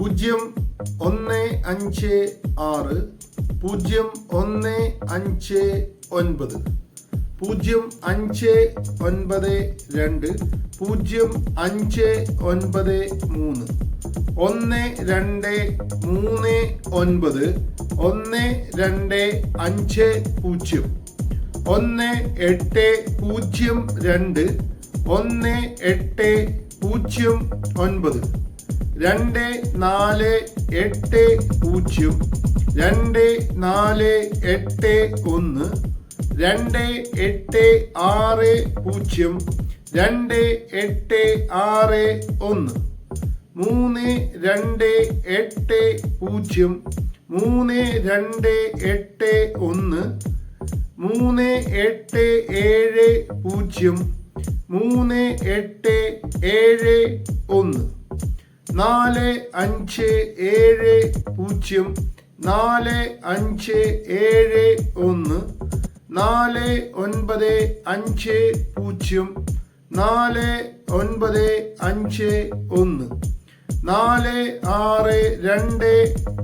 പൂജ്യം ഒന്ന് അഞ്ച് ആറ് പൂജ്യം ഒന്ന് അഞ്ച് ഒൻപത് പൂജ്യം അഞ്ച് ഒൻപത് രണ്ട് പൂജ്യം അഞ്ച് ഒൻപത് മൂന്ന് ഒന്ന് രണ്ട് മൂന്ന് ഒൻപത് ഒന്ന് രണ്ട് അഞ്ച് പൂജ്യം ഒന്ന് എട്ട് പൂജ്യം രണ്ട് ഒന്ന് എട്ട് പൂജ്യം ഒൻപത്. രണ്ട് നാല് എട്ട് പൂജ്യം. രണ്ട് നാല് എട്ട് ഒന്ന്. രണ്ട് എട്ട് ആറ് പൂജ്യം. രണ്ട് എട്ട് ആറ് ഒന്ന്. മൂന്ന് രണ്ട് എട്ട് പൂജ്യം. മൂന്ന് രണ്ട് എട്ട് ഒന്ന്. മൂന്ന് എട്ട് ഏഴ് പൂജ്യം. മൂന്ന് എട്ട് ഏഴ് ഒന്ന്. നാല് അഞ്ച് ഏഴ് പൂജ്യം നാല് അഞ്ച് ഏഴ് ഒന്ന് നാല് ഒൻപത് അഞ്ച് പൂജ്യം നാല് ഒൻപത് അഞ്ച് ഒന്ന് നാല് ആറ് രണ്ട്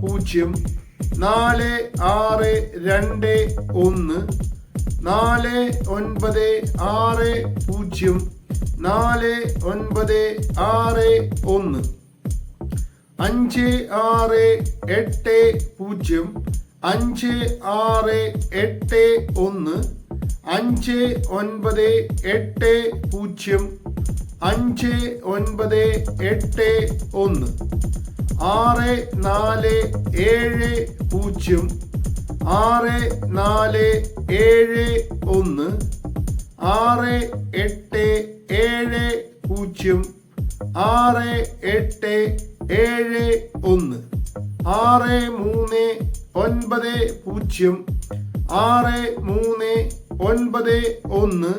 പൂജ്യം നാല് ആറ് രണ്ട് ഒന്ന് നാല് ഒൻപത് ആറ് പൂജ്യം നാല് ഒൻപത് ആറ് ഒന്ന്. അഞ്ച് ആറ് എട്ട് പൂജ്യം അഞ്ച് ആറ് എട്ട് ഒന്ന് അഞ്ച് ഒൻപത് എട്ട് പൂജ്യം അഞ്ച് ഒൻപത് എട്ട് ഒന്ന് ആറ് നാല് ഏഴ് പൂജ്യം ആറ് നാല് ഏഴ് ഒന്ന് ആറ് എട്ട് ഏഴ് പൂജ്യം ആറ് എട്ട് ഏഴ് ഒന്ന് ആറ് മൂന്ന് ഒൻപത് പൂജ്യം ആറ് മൂന്ന് ഒൻപത് ഒന്ന്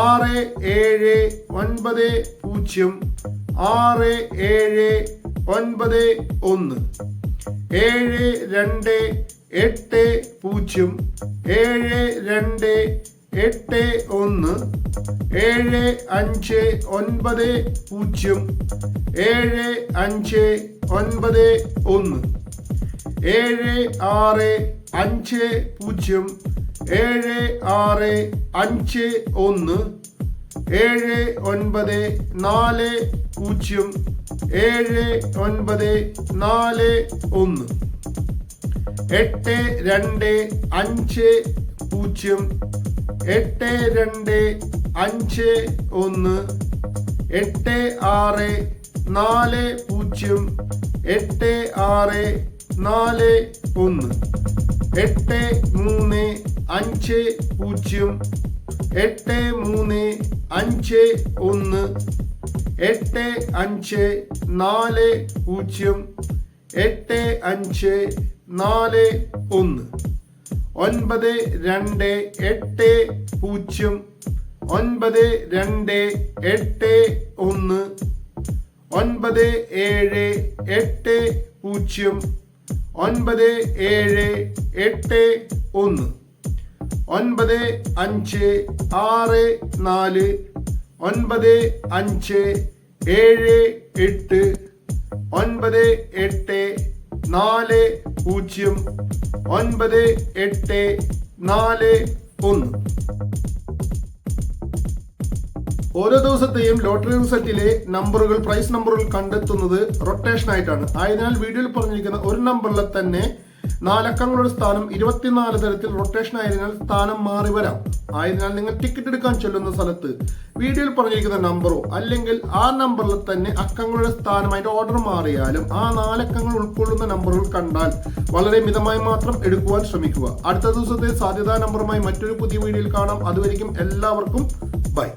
ആറ് ഏഴ് ഒൻപത് പൂജ്യം ആറ് ഏഴ് ഒൻപത് ഒന്ന് ഏഴ് രണ്ട് എട്ട് പൂജ്യം ഏഴ് രണ്ട് എട്ട് ഒന്ന് ഏഴ് അഞ്ച് ഒൻപത് പൂജ്യം. ഏഴ് അഞ്ച് ഒൻപത് ഒന്ന്. ഏഴ് ആറ് അഞ്ച് പൂജ്യം. ഏഴ് ആറ് അഞ്ച് ഒന്ന്. ഏഴ് ഒൻപത് നാല് പൂജ്യം. ഏഴ് ഒൻപത് നാല് ഒന്ന്. എട്ട് രണ്ട് അഞ്ച് പൂജ്യം. എട്ട് രണ്ട് അഞ്ച് ഒന്ന് എട്ട് ആറ് നാല് പൂജ്യം എട്ട് ആറ് നാല് ഒന്ന് എട്ട് മൂന്ന് അഞ്ച് പൂജ്യം എട്ട് മൂന്ന് അഞ്ച് ഒന്ന് എട്ട് അഞ്ച് നാല് പൂജ്യം എട്ട് അഞ്ച് നാല് ഒന്ന് ഒൻപത് രണ്ട് എട്ട് പൂജ്യം ഒൻപത് രണ്ട് എട്ട് ഒന്ന് ഒൻപത് ഏഴ് എട്ട് പൂജ്യം ഒൻപത് ഏഴ് എട്ട് ഒന്ന് ഒൻപത് അഞ്ച് ആറ് നാല് ഒൻപത് അഞ്ച് ഏഴ് എട്ട് ഒൻപത് എട്ട് നാല് പൂജ്യം ഒൻപത് എട്ട് നാല് ഒന്ന്. ഓരോ ദിവസത്തെയും ലോട്ടറി റിസൾട്ടിലെ നമ്പറുകൾ പ്രൈസ് നമ്പറുകൾ കണ്ടെത്തുന്നത് റൊട്ടേഷൻ ആയിട്ടാണ്. ആയതിനാൽ വീഡിയോയിൽ പറഞ്ഞിരിക്കുന്ന ഒരു നമ്പറിലെ തന്നെ നാലക്കങ്ങളുടെ സ്ഥാനം ഇരുപത്തിനാല് തരത്തിൽ റൊട്ടേഷൻ ആയതിനാൽ സ്ഥാനം മാറി വരാം. ആയതിനാൽ നിങ്ങൾ ടിക്കറ്റ് എടുക്കാൻ ചെല്ലുന്ന സ്ഥലത്ത് വീഡിയോയിൽ പറഞ്ഞിരിക്കുന്ന നമ്പറോ അല്ലെങ്കിൽ ആ നമ്പറിൽ തന്നെ അക്കങ്ങളുടെ സ്ഥാനം അതിന്റെ ഓർഡർ മാറിയാലും ആ നാലക്കങ്ങൾ ഉൾക്കൊള്ളുന്ന നമ്പറുകൾ കണ്ടാൽ വളരെ മിതമായി മാത്രം എടുക്കുവാൻ ശ്രമിക്കുക. അടുത്ത ദിവസത്തെ സാധ്യതാ നമ്പറുമായി മറ്റൊരു പുതിയ വീഡിയോയിൽ കാണാം. അതുവരെയും എല്ലാവർക്കും ബൈ.